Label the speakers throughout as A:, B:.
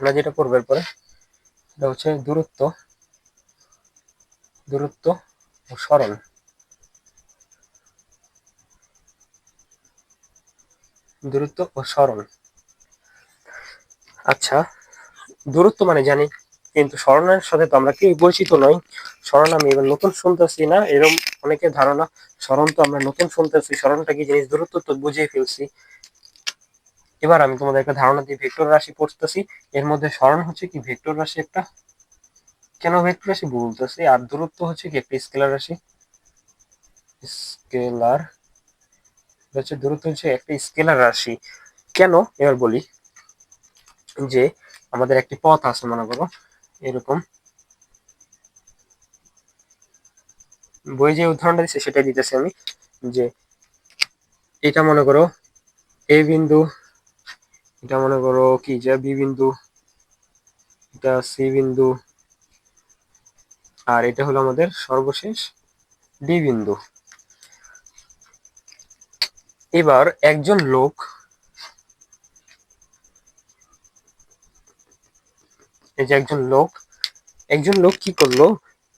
A: আমরা যেটা করব এরপরে। এটা হচ্ছে দূরত্ব। দূরত্ব ও সরণ দূরত্ব ও সরণ আচ্ছা দূরত্ব মানে জানি, কিন্তু স্মরণের সাথে তো আমরা কেউ পরিচিত নই। স্মরণ আমি এবার নতুন শুনতেছি না এরকম অনেকের ধারণা স্মরণ তো আমরা নতুন শুনতেছি স্মরণটা কি জিনিস? দূরত্ব তো বুঝিয়ে ফেলছি। এবার আমি তোমাদের একটা ধারণা দিয়ে ভেক্টর রাশি পড়তেছি। এর মধ্যে স্মরণ হচ্ছে কি? ভেক্টর রাশি একটা। কেন ভেক্টর রাশি বলতেছি? আর দূরত্ব হচ্ছে কি? একটা স্কেলার রাশি। স্কেলার হচ্ছে দূরত্ব হচ্ছে একটা স্কেলার রাশি। কেন? এবার বলি যে আমাদের একটি পথ আছে, মনে করো। এরকম। বই যে উদাহরণটা দিচ্ছে সেটাই দিতেছি আমি। যে এটা মনে করো, এ বিন্দু এটা মনে করো কি যে বি বিন্দু, এটা সি বিন্দু, আর এটা হলো আমাদের সর্বশেষ ডি বিন্দু। এবার একজন লোক এই যে একজন লোক একজন লোক কি করল?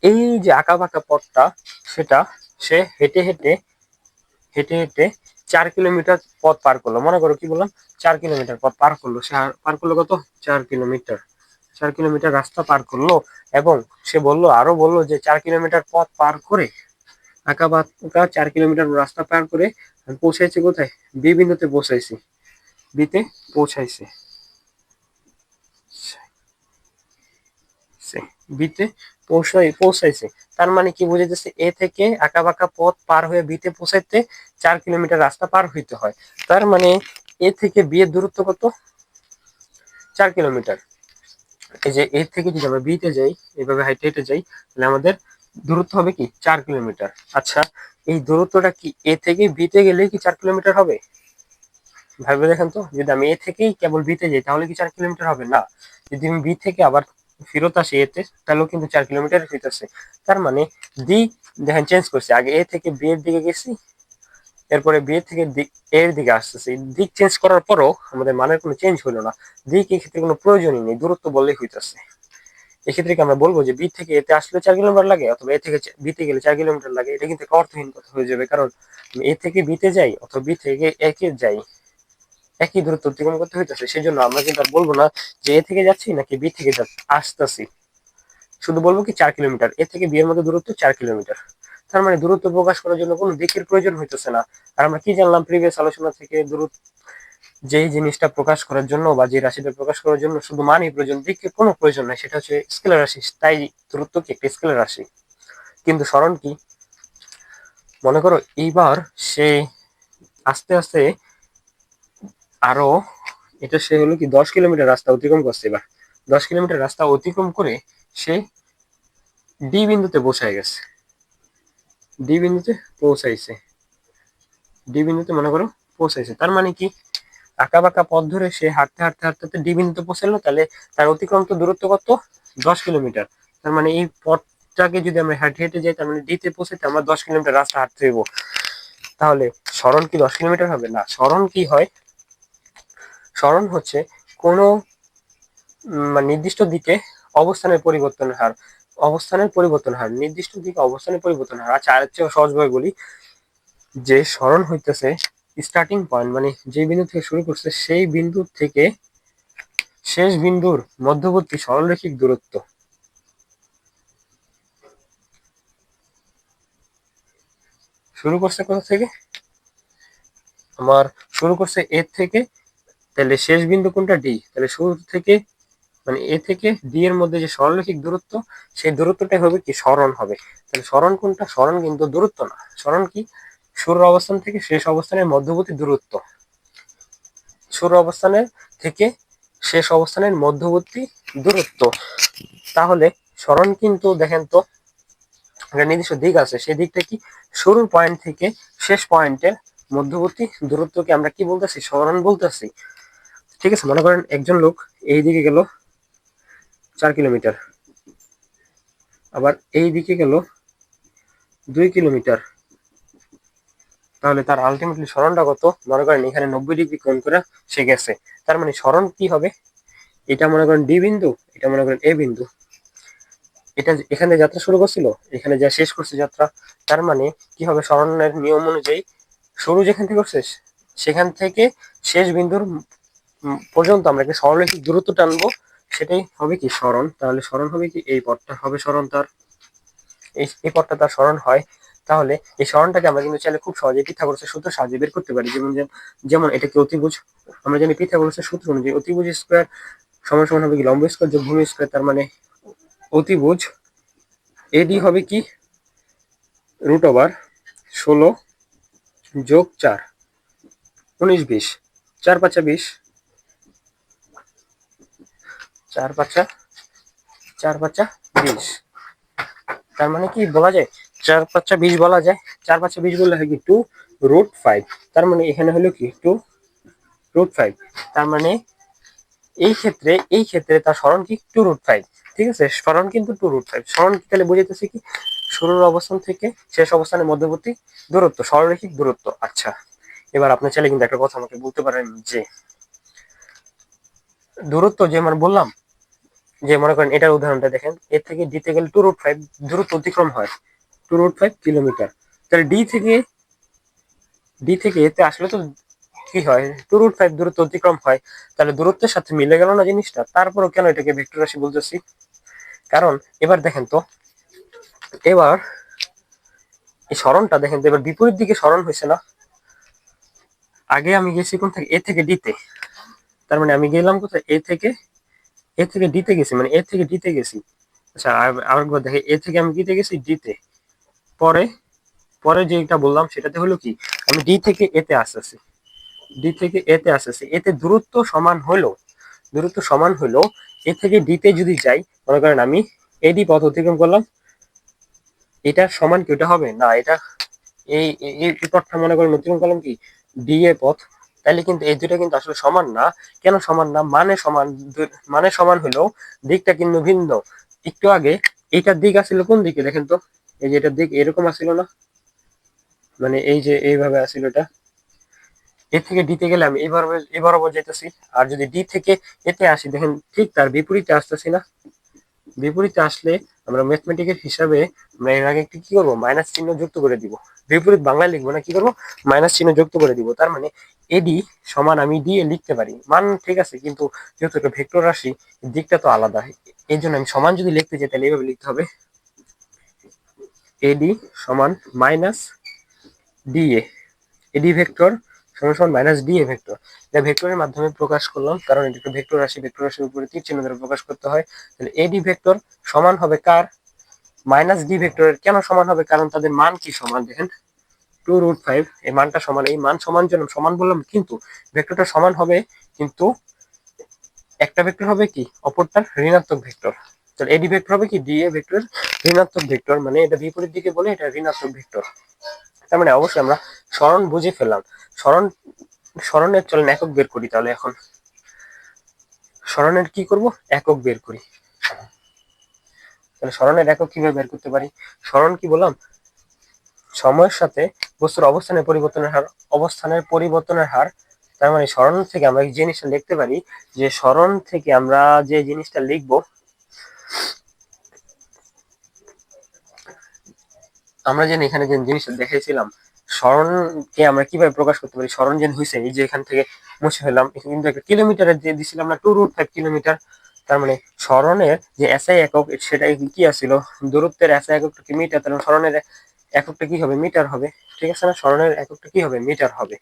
A: এই যে আঁকা বাঁকা পথটা, সেটা সে হেঁটে হেঁটে হেঁটে হেঁটে চার কিলোমিটার পথ পার করল। মনে করো কি বললাম? চার কিলোমিটার পথ পার করল। সে পার করল কত? চার কিলোমিটার। চার কিলোমিটার রাস্তা পার করল এবং সে বলল, আরও বলল যে চার কিলোমিটার পথ পার করে আঁকা বাঁকা চার কিলোমিটার রাস্তা পার করে পৌঁছাইছে কোথায়? বি বিন্দুতে পৌঁছাইছি। বিতে পৌঁছাইছে। বিতে পৌঁছাই, পৌঁছাইছে। তার মানে কি বুঝাইতেছে, এ থেকে আঁকা বাঁকা পথ পার হয়ে বিতে পৌঁছাইতে চার কিলোমিটার রাস্তা পার হইতে হয়। তার মানে এ থেকে বি এর দূরত্ব কত? চার কিলোমিটার। এই যে এ থেকে যদি আমরা বিতে যাই এইভাবে হাইটে হেঁটে যাই, তাহলে আমাদের দূরত্ব হবে কি? চার কিলোমিটার। আচ্ছা এই দূরত্বটা কি এ থেকে বিতে গেলেই কি চার কিলোমিটার হবে? ভাবে দেখেন তো। যদি আমি এ থেকেই কেবল বিতে যাই, তাহলে কি চার কিলোমিটার হবে? না। যদি আমি বি থেকে আবার ফেরত আসি এতে, তাহলেও কিন্তু চার কিলোমিটার হইতেছে তার মানে দি দেখেন চেঞ্জ করছে। আগে এ থেকে বি এর দিকে গেছি, এরপরে বি থেকে এর দিকে আসতেছে। দিক চেঞ্জ করার পরও আমাদের মানের কোনো চেঞ্জ হলো না। দিক এক্ষেত্রে কোনো প্রয়োজনই নেই, দূরত্ব বললেই হইতেছে। এক্ষেত্রে আমরা বলব যে বি থেকে এতে আসলে চার কিলোমিটার লাগে, অথবা এ থেকে বিতে গেলে চার কিলোমিটার লাগে? এটা কিন্তু অর্থহীন কথা হয়ে যাবে। কারণ এ থেকে বিতে যাই, অথবা বি থেকে একে যাই একই দূরত্ব অতিক্রম করতে হইতেছে সেই জন্য আমরা কিন্তু আর বলব না যে এ থেকে যাচ্ছি নাকি বি থেকে আসতেছি। শুধু বলব কি চার কিলোমিটার, এ থেকে বি এর মধ্যে দূরত্ব চার কিলোমিটার। তার মানে দূরত্ব প্রকাশ করার জন্য কোনো দিকের প্রয়োজন হইতেছে না। আর আমরা কি জানলাম প্রিভিয়াস আলোচনা থেকে, দূরত্ব, যেই জিনিসটা প্রকাশ করার জন্য বা যে রাশিটা প্রকাশ করার জন্য শুধু মানই প্রয়োজন দিকের কোনো প্রয়োজন নাই, সেটা হচ্ছে স্কেলার রাশি তাই দূরত্ব কি একটা স্কেলার রাশি? কিন্তু স্মরণ কি? মনে করো এইবার সে আস্তে আস্তে আরও, এটা সে হলো কি, দশ কিলোমিটার রাস্তা অতিক্রম করছে এবার। দশ কিলোমিটার রাস্তা অতিক্রম করে সে ডি বিন্দুতে পৌঁছায় গেছে। ডি বিন্দুতে পৌঁছাইছে। ডি বিন্দুতে মনে করো পৌঁছাইছে। তার মানে কি আঁকা বাঁকা পথ ধরে সে হাঁটতে হাঁটতে হাঁটতে ডি বিন্দুতে পৌঁছালো, তাহলে তার অতিক্রান্ত দূরত্ব কত? দশ কিলোমিটার। তার মানে এই পথটাকে যদি আমরা হেঁটে হেঁটে যাই, তার মানে ডিতে পৌঁছাতে আমরা দশ কিলোমিটার রাস্তা হাঁটতে হইব। তাহলে স্মরণ কি দশ কিলোমিটার হবে? না, স্মরণ কি হয়? স্মরণ হচ্ছে কোনো নির্দিষ্ট দিকে অবস্থানের পরিবর্তনের হার, অবস্থানের পরিবর্তন হার, নির্দিষ্ট দিকে অবস্থানের পরিবর্তন হার। আচ্ছা আর চেয়ে সহজভাবে বলি, যে স্মরণ হইতেছে স্টার্টিং পয়েন্ট মানে যে বিন্দু থেকে শুরু করছে সেই বিন্দু থেকে শেষ বিন্দুর মধ্যবর্তী সরলরেখিক দূরত্ব। শুরু করছে কোথা থেকে? আমার শুরু করছে এর থেকে তাহলে শেষ বিন্দু কোনটা? ডি তাহলে শুরু থেকে মানে এ থেকে ডি এর মধ্যে যে সরলরেখিক দূরত্ব, সেই দূরত্বটাই হবে কি? স্মরণ হবে। তাহলে স্মরণ কোনটা? স্মরণ কিন্তু দূরত্ব না। স্মরণ কি? শুরুর অবস্থান থেকে শেষ অবস্থানের মধ্যবর্তী দূরত্ব। শুরু অবস্থানের থেকে শেষ অবস্থানের মধ্যবর্তী দূরত্ব। তাহলে স্মরণ কিন্তু দেখেন তো, একটা নির্দিষ্ট দিক আছে। সেই দিকটা কি? শুরুর পয়েন্ট থেকে শেষ পয়েন্টের মধ্যবর্তী দূরত্বকে আমরা কি বলতেছি? স্মরণ বলতেছি। ঠিক আছে, মনে করেন একজন লোক এই দিকে গেল চার কিলোমিটার। আবার এই দিকে গেল দুই কিলোমিটার। তাহলে তার আলটিমেটলি স্মরণটা কত? মনে করেন এখানে নব্বই ডিগ্রি কোণ করে সে গেছে। তার মানে স্মরণ কি হবে? এটা মনে করেন ডি বিন্দু, এটা মনে করেন এ বিন্দু। এটা এখানে যাত্রা শুরু করছিল, এখানে যা শেষ করছে যাত্রা, তার মানে কি হবে? স্মরণের নিয়ম অনুযায়ী শুরু যেখান থেকে করছে সেখান থেকে শেষ বিন্দুর পর্যন্ত আমরা একটা সরলরৈখিক দূরত্ব টানবো, সেটাই হবে কি স্মরণ? তাহলে স্মরণ হবে কি? এই পথটা হবে স্মরণ তার। এই পথটা তার স্মরণ হয়। তাহলে এই স্মরণটাকে আমরা কিন্তু চাইলে খুব সহজে পিথাগোরাসের সূত্র সাহায্যে বের করতে পারি। যেমন- যেমন এটাকে অতিভুজ, আমরা জানি পিথাগোরাসের সূত্র অনুযায়ী অতিভুজ স্কোয়ার সমান সমান হবে কি? লম্ব স্কোয়ার যোগ ভূমি স্কোয়ার তার মানে অতিভুজ। এডি হবে কি? রুট ওভার ষোলো যোগ চার, উনিশ বিশ। চার পাঁচা বিশ। চার পাঁচা চার পাঁচা বিশ। তার মানে কি বলা যায়? চার পাঁচা বিশ বলা যায়। চার পাঁচা বিশ বললে হয় কি? টু রুট ফাইভ তার মানে এখানে হলো কি? টু রুট ফাইভ তার মানে এই ক্ষেত্রে এই ক্ষেত্রে তার স্মরণ কি? টু রুট ফাইভ ঠিক আছে? স্মরণ কিন্তু টু রুট ফাইভ স্মরণ কি তাহলে বুঝাইতেছে কি? শুরুর অবস্থান থেকে শেষ অবস্থানের মধ্যবর্তী দূরত্ব সরলরৈখিক দূরত্ব। আচ্ছা এবার আপনি চাইলে কিন্তু একটা কথা আমাকে বলতে পারেন যে দূরত্ব যে মানে বললাম যে মনে করেন এটার উদাহরণটা দেখেন, এর থেকে ডি তে গেলে টু রুট ফাইভ দূরত্ব অতিক্রম হয়। টু রুট ফাইভ কিলোমিটার তাহলে ডি থেকে ডি থেকে এতে আসলে তো কি হয়? টু রুট ফাইভ দূরত্ব অতিক্রম হয়। তাহলে দূরত্বের সাথে মিলে গেল না জিনিসটা? তারপরও কেন এটাকে ভেক্টর রাশি বলতেছি? কারণ এবার দেখেন তো, এবার এই স্মরণটা দেখেন তো, এবার বিপরীত দিকে স্মরণ হয়েছে না? আগে আমি গেছি কোন থেকে? এ থেকে ডিতে তার মানে আমি গেলাম কোথায়? এ থেকে এ থেকে ডিতে গেছি মানে এ থেকে ডিতে গেছি। আচ্ছা আর- আরেকবার দেখে এ থেকে আমি ডিতে গেছি? ডিতে পরে পরে যেটা বললাম, সেটাতে হলো কি, আমি ডি থেকে এতে আসতেছি। ডি থেকে এতে আসতেছি। এতে দূরত্ব সমান হলো, দূরত্ব সমান হলো, এ থেকে ডিতে যদি যাই, মনে করেন আমি এডি পথ অতিক্রম করলাম, এটা সমান কি, ওটা হবে? না, এটা এই- এই পথটা মনে করেন অতিক্রম করলাম কি ডি এ পথ। তাহলে কিন্তু এই দুটো কিন্তু আসলে সমান না। কেন সমান না? মানে সমান মানে সমান হলেও দিকটা কিন্তু ভিন্ন। একটু আগে এটার দিক আসছিল কোন দিকে দেখেন তো? এই যে এটার দিক এরকম আসছিল না? মানে এই যে এইভাবে আসছিল এটা। এ থেকে ডিতে গেলে আমি এবার এবার যেতেছি আর যদি ডি থেকে এতে আসি, দেখেন ঠিক তার বিপরীতে আসতেছি না। বিপরীতে আসলে আমরা ম্যাথমেটিকের হিসাবে আমরা এর আগে একটি কি করব? মাইনাস চিহ্ন যুক্ত করে দিব। বিপরীত বাংলায় লিখব না, কি করব? মাইনাস চিহ্ন যুক্ত করে দিব। তার মানে এডি সমান আমি দিয়ে লিখতে পারি। মান ঠিক আছে, কিন্তু যেহেতু একটা ভেক্টর রাশি, দিকটা তো আলাদা। এই জন্য আমি সমান যদি লিখতে চাই, তাহলে এইভাবে লিখতে হবে। এডি সমান মাইনাস ডিএ এডি ভেক্টর সমান সমান মাইনাস ডিএ ভেক্টর এটা ভেক্টরের মাধ্যমে প্রকাশ করলাম কারণ এটা একটা ভেক্টর রাশি ভেক্টর রাশির উপরে তীর চিহ্ন দ্বারা প্রকাশ করতে হয়। তাহলে এডি ভেক্টর সমান হবে কার? মাইনাস ডি ভেক্টরের কেন সমান হবে? কারণ তাদের মান কি সমান? দেখেন টু রুট ফাইভ এই মানটা সমান, এই মান সমান জন্য, সমান বললাম, কিন্তু ভেক্টরটা সমান হবে, কিন্তু একটা ভেক্টর হবে কি? অপরটার ঋণাত্মক ভেক্টর তাহলে এডি ভেক্টর হবে কি? ডি এ ভেক্টর ঋণাত্মক ভেক্টর মানে এটা বিপরীত দিকে বলে এটা ঋণাত্মক ভেক্টর তার মানে অবশ্যই আমরা স্মরণ বুঝে ফেললাম। স্মরণ, স্মরণের চলেন একক বের করি তাহলে এখন। স্মরণের কি করব? একক বের করি। তাহলে স্মরণের একক কীভাবে বের করতে পারি? স্মরণ কি বললাম? সময়ের সাথে বস্তুর অবস্থানের পরিবর্তনের হার, অবস্থানের পরিবর্তনের হার, তার মানে স্মরণ থেকে আমরা এই জিনিসটা লিখতে পারি, যে স্মরণ থেকে আমরা যে জিনিসটা লিখব আমরা যেন এখানে যে জিনিসটা দেখেছিলাম স্মরণকে আমরা কীভাবে প্রকাশ করতে পারি, স্মরণ যেন হয়েছে এই যে এখান থেকে মুছে ফেললাম কিন্তু একটা কিলোমিটারের যে দিছিলাম না টু রুট ফাইভ কিলোমিটার তার মানে স্মরণের যে এসআই একক, সেটা কি আসছিল দূরত্বের এসআই এককটা কি মিটার তার স্মরণের এককটা কি হবে? মিটার হবে। ঠিক আছে না? স্মরণের এককটা কি হবে? মিটার হবে।